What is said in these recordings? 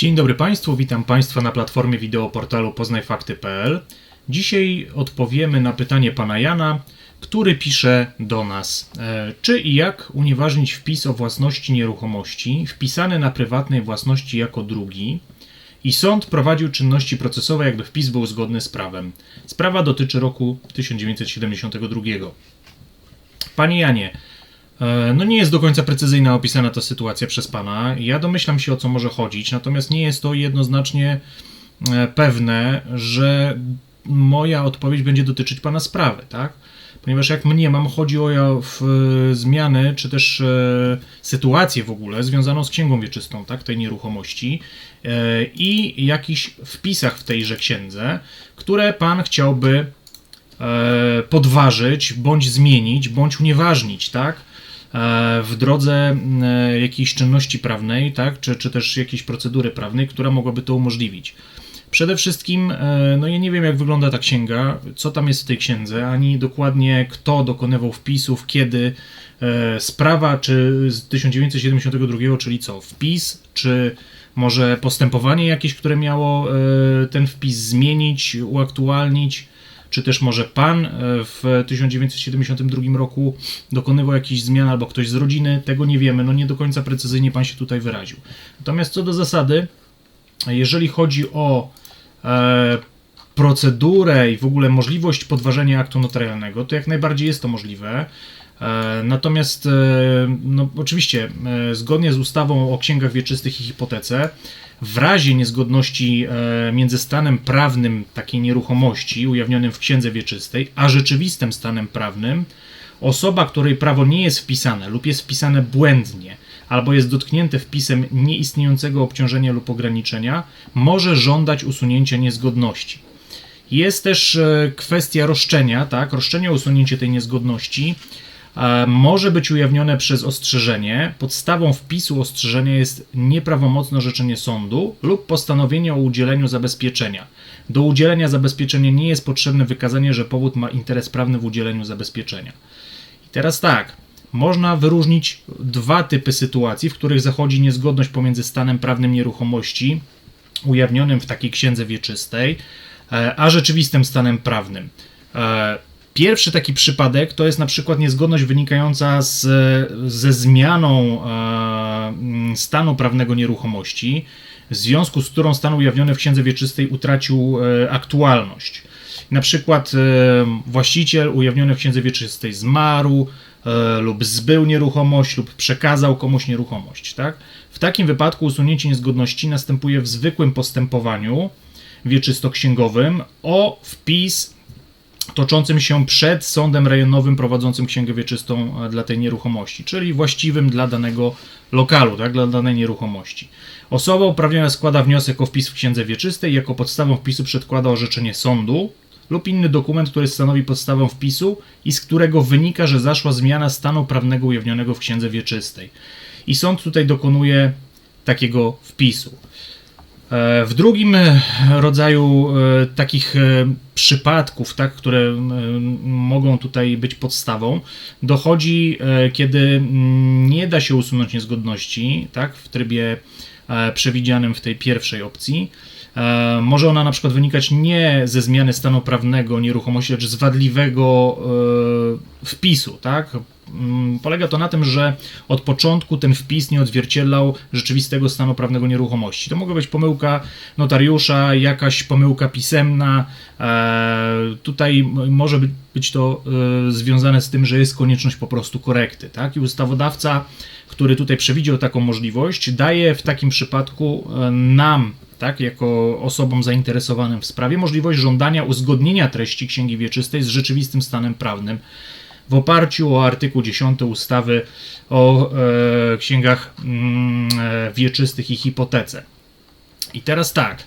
Dzień dobry Państwu, witam Państwa na platformie wideo portalu poznajfakty.pl. Dzisiaj odpowiemy na pytanie pana Jana, który pisze do nas, e, czy i jak unieważnić wpis o własności nieruchomości wpisany na prywatnej własności jako drugi i sąd prowadził czynności procesowe, jakby wpis był zgodny z prawem. Sprawa dotyczy roku 1972. Panie Janie, no nie jest do końca precyzyjna opisana ta sytuacja przez pana. Ja domyślam się o co może chodzić, natomiast nie jest to jednoznacznie e, pewne, że moja odpowiedź będzie dotyczyć pana sprawy, tak? Ponieważ jak mniemam, chodzi o e, zmiany, czy też e, sytuację w ogóle związaną z księgą wieczystą, tak, tej nieruchomości e, i jakichś wpisach w tejże księdze, które pan chciałby e, podważyć, bądź zmienić, bądź unieważnić, tak? E, w drodze e, jakiejś czynności prawnej, tak? Czy, czy też jakiejś procedury prawnej, która mogłaby to umożliwić. Przede wszystkim, e, no ja nie wiem jak wygląda ta księga, co tam jest w tej księdze, ani dokładnie kto dokonywał wpisów, kiedy sprawa, czy z 1972, czyli co, wpis, czy może postępowanie jakieś, które miało ten wpis zmienić, uaktualnić, czy też może pan e, w 1972 roku dokonywał jakichś zmian, albo ktoś z rodziny, tego nie wiemy, no nie do końca precyzyjnie pan się tutaj wyraził. Natomiast co do zasady, jeżeli chodzi o e, procedurę i w ogóle możliwość podważenia aktu notarialnego, to jak najbardziej jest to możliwe. E, Natomiast, e, no, oczywiście, e, zgodnie z ustawą o księgach wieczystych i hipotece, w razie niezgodności między stanem prawnym takiej nieruchomości ujawnionym w księdze wieczystej, a rzeczywistym stanem prawnym, osoba, której prawo nie jest wpisane lub jest wpisane błędnie, albo jest dotknięte wpisem nieistniejącego obciążenia lub ograniczenia, może żądać usunięcia niezgodności. Jest też kwestia roszczenia, tak? Roszczenie o usunięcie tej niezgodności może być ujawnione przez ostrzeżenie. Podstawą wpisu ostrzeżenia jest nieprawomocne orzeczenie sądu lub postanowienie o udzieleniu zabezpieczenia. Do udzielenia zabezpieczenia nie jest potrzebne wykazanie, że powód ma interes prawny w udzieleniu zabezpieczenia. I teraz tak, można wyróżnić dwa typy sytuacji, w których zachodzi niezgodność pomiędzy stanem prawnym nieruchomości ujawnionym w takiej księdze wieczystej, e, a rzeczywistym stanem prawnym. Pierwszy taki przypadek to jest na przykład niezgodność wynikająca z, ze zmianą e, mm, stanu prawnego nieruchomości, w związku z którą stan ujawniony w księdze wieczystej utracił e, aktualność. Na przykład e, właściciel ujawniony w księdze wieczystej zmarł, e, lub zbył nieruchomość, lub przekazał komuś nieruchomość. Tak? W takim wypadku usunięcie niezgodności następuje w zwykłym postępowaniu wieczystoksięgowym o wpis toczącym się przed sądem rejonowym prowadzącym księgę wieczystą e, dla tej nieruchomości, czyli właściwym dla danego lokalu, tak, dla danej nieruchomości. Osoba uprawniona składa wniosek o wpis w księdze wieczystej, jako podstawą wpisu przedkłada orzeczenie sądu lub inny dokument, który stanowi podstawę wpisu i z którego wynika, że zaszła zmiana stanu prawnego ujawnionego w księdze wieczystej. I sąd tutaj dokonuje takiego wpisu. E, W drugim e, rodzaju e, takich przypadków, tak, które mogą tutaj być podstawą, dochodzi, kiedy mm, nie da się usunąć niezgodności tak, w trybie przewidzianym w tej pierwszej opcji. Może ona na przykład wynikać nie ze zmiany stanu prawnego nieruchomości, lecz z wadliwego wpisu, tak? Mm, Polega to na tym, że od początku ten wpis nie odzwierciedlał rzeczywistego stanu prawnego nieruchomości. To mogła być pomyłka notariusza, jakaś pomyłka pisemna. E, tutaj może być, być to e, związane z tym, że jest konieczność po prostu korekty. Tak? I ustawodawca, który tutaj przewidział taką możliwość, daje w takim przypadku e, nam, tak, jako osobom zainteresowanym w sprawie, możliwość żądania uzgodnienia treści księgi wieczystej z rzeczywistym stanem prawnym w oparciu o artykuł 10 ustawy o e, księgach mm, e, wieczystych i hipotece. I teraz tak,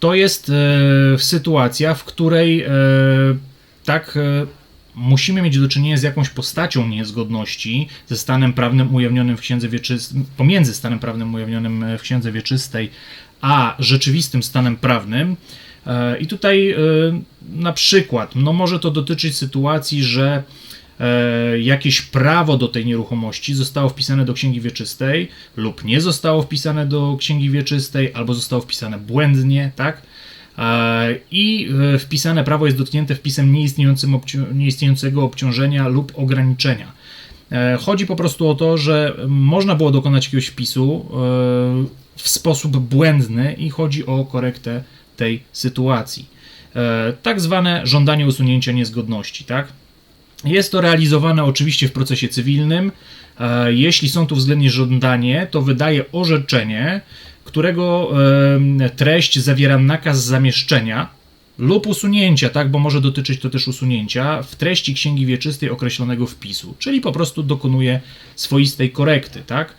to jest e, sytuacja, w której e, tak e, musimy mieć do czynienia z jakąś postacią niezgodności ze stanem prawnym ujawnionym w księdze wieczystej, pomiędzy stanem prawnym ujawnionym e, w księdze wieczystej, a rzeczywistym stanem prawnym. E, I tutaj e, na przykład, no może to dotyczyć sytuacji, że jakieś prawo do tej nieruchomości zostało wpisane do księgi wieczystej lub nie zostało wpisane do księgi wieczystej, albo zostało wpisane błędnie, tak? E, I e, wpisane prawo jest dotknięte wpisem obci- nieistniejącego obciążenia lub ograniczenia. E, Chodzi po prostu o to, że można było dokonać jakiegoś wpisu e, w sposób błędny i chodzi o korektę tej sytuacji. E, Tak zwane żądanie usunięcia niezgodności, tak? Jest to realizowane oczywiście w procesie cywilnym. E, Jeśli sąd uwzględni żądanie, to wydaje orzeczenie, którego treść zawiera nakaz zamieszczenia lub usunięcia, tak, bo może dotyczyć to też usunięcia w treści księgi wieczystej określonego wpisu, czyli po prostu dokonuje swoistej korekty, tak.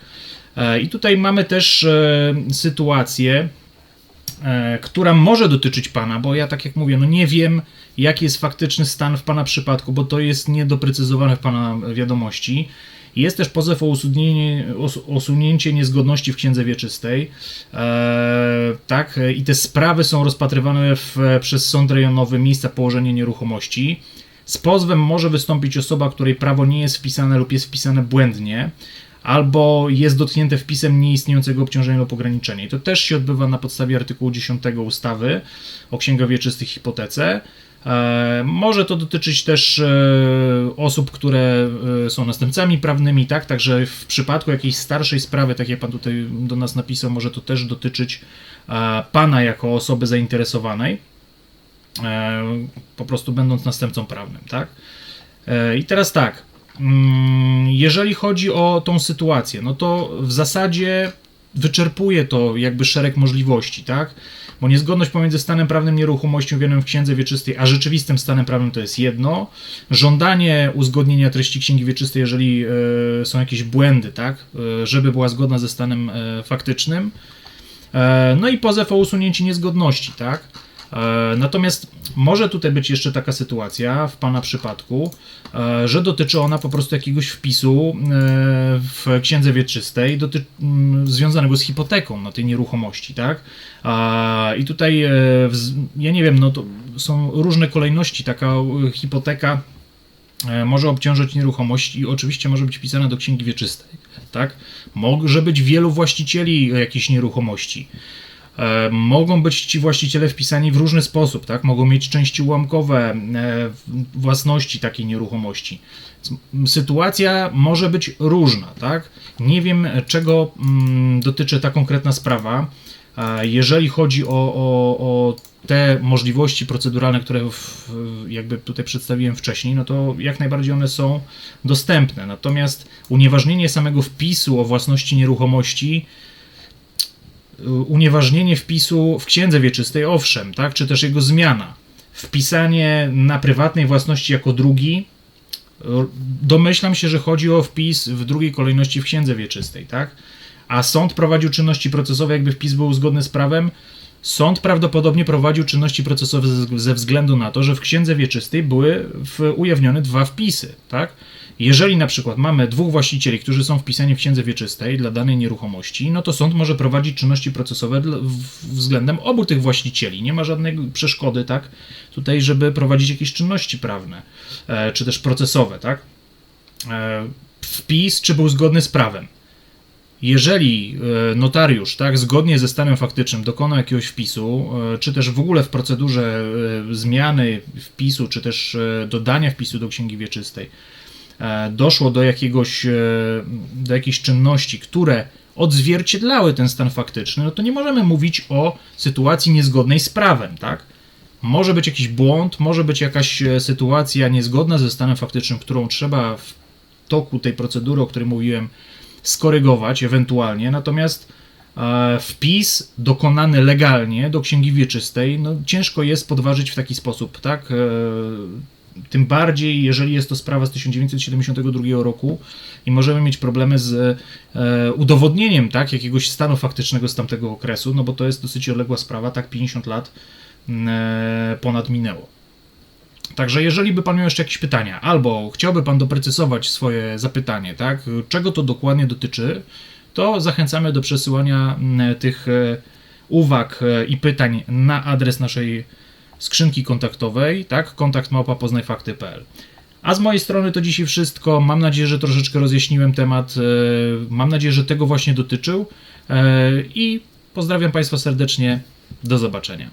E, I tutaj mamy też e, sytuację, która może dotyczyć pana, bo ja tak jak mówię, no nie wiem, jaki jest faktyczny stan w pana przypadku, bo to jest niedoprecyzowane w pana wiadomości. Jest też pozew o usunięcie, niezgodności w księdze wieczystej. E, tak, e, i te sprawy są rozpatrywane w, przez sąd rejonowy miejsca położenia nieruchomości. Z pozwem może wystąpić osoba, której prawo nie jest wpisane lub jest wpisane błędnie, albo jest dotknięte wpisem nieistniejącego obciążenia lub ograniczenia. I to też się odbywa na podstawie artykułu 10 ustawy o księgach wieczystych i hipotece. E, Może to dotyczyć też e, osób, które e, są następcami prawnymi, tak? Także w przypadku jakiejś starszej sprawy, tak jak pan tutaj do nas napisał, może to też dotyczyć pana jako osoby zainteresowanej, po prostu będąc następcą prawnym, tak? I teraz tak, jeżeli chodzi o tą sytuację, no to w zasadzie wyczerpuje to jakby szereg możliwości, tak? Bo niezgodność pomiędzy stanem prawnym nieruchomości uwzględnionym w księdze wieczystej, a rzeczywistym stanem prawnym to jest jedno. Żądanie uzgodnienia treści księgi wieczystej, jeżeli e, są jakieś błędy, tak? E, żeby była zgodna ze stanem e, faktycznym. No i pozew o usunięcie niezgodności, tak? E, Natomiast może tutaj być jeszcze taka sytuacja w Pana przypadku, e, że dotyczy ona po prostu jakiegoś wpisu e, w księdze wieczystej związanego z hipoteką na tej nieruchomości, tak? I tutaj, ja nie wiem, no to są różne kolejności, taka hipoteka może obciążać nieruchomość i oczywiście może być wpisana do księgi wieczystej, tak? Może być wielu właścicieli jakiejś nieruchomości. E, Mogą być ci właściciele wpisani w różny sposób, tak? Mogą mieć części ułamkowe e, własności takiej nieruchomości. Sytuacja może być różna, tak? Nie wiem, czego mm, dotyczy ta konkretna sprawa. E, Jeżeli chodzi o, o, o te możliwości proceduralne, które w, jakby tutaj przedstawiłem wcześniej, no to jak najbardziej one są dostępne. Natomiast unieważnienie samego wpisu o własności nieruchomości unieważnienie wpisu w księdze wieczystej, owszem, tak, czy też jego zmiana, wpisanie na prywatnej własności jako drugi, domyślam się, że chodzi o wpis w drugiej kolejności w księdze wieczystej, tak? A sąd prowadził czynności procesowe, jakby wpis był zgodny z prawem. Sąd prawdopodobnie prowadził czynności procesowe ze- względu na to, że w księdze wieczystej były ujawnione dwa wpisy, tak? Jeżeli na przykład mamy dwóch właścicieli, którzy są wpisani w księdze wieczystej dla danej nieruchomości, no to sąd może prowadzić czynności procesowe względem obu tych właścicieli. Nie ma żadnej przeszkody, tak? Tutaj, żeby prowadzić jakieś czynności prawne, e, czy też procesowe, tak? E, wpis, czy był zgodny z prawem. Jeżeli e, notariusz, tak, zgodnie ze stanem faktycznym dokona jakiegoś wpisu, czy też w ogóle w procedurze zmiany wpisu, czy też dodania wpisu do księgi wieczystej, doszło do jakiegoś, e, do jakiejś czynności, które odzwierciedlały ten stan faktyczny, no to nie możemy mówić o sytuacji niezgodnej z prawem, tak? Może być jakiś błąd, może być jakaś e, sytuacja niezgodna ze stanem faktycznym, którą trzeba w toku tej procedury, o której mówiłem, skorygować ewentualnie, natomiast e, wpis dokonany legalnie do księgi wieczystej, no ciężko jest podważyć w taki sposób, tak? Tym bardziej, jeżeli jest to sprawa z 1972 roku i możemy mieć problemy z e, udowodnieniem tak, jakiegoś stanu faktycznego z tamtego okresu, no bo to jest dosyć odległa sprawa, tak 50 lat e, ponad minęło. Także jeżeli by Pan miał jeszcze jakieś pytania, albo chciałby Pan doprecyzować swoje zapytanie, tak, czego to dokładnie dotyczy, to zachęcamy do przesyłania tych e, uwag e, i pytań na adres naszej skrzynki kontaktowej, tak, kontakt małpa poznajfakty.pl. A z mojej strony to dzisiaj wszystko. Mam nadzieję, że troszeczkę rozjaśniłem temat. E, Mam nadzieję, że tego właśnie dotyczył. E, I pozdrawiam Państwa serdecznie. Do zobaczenia.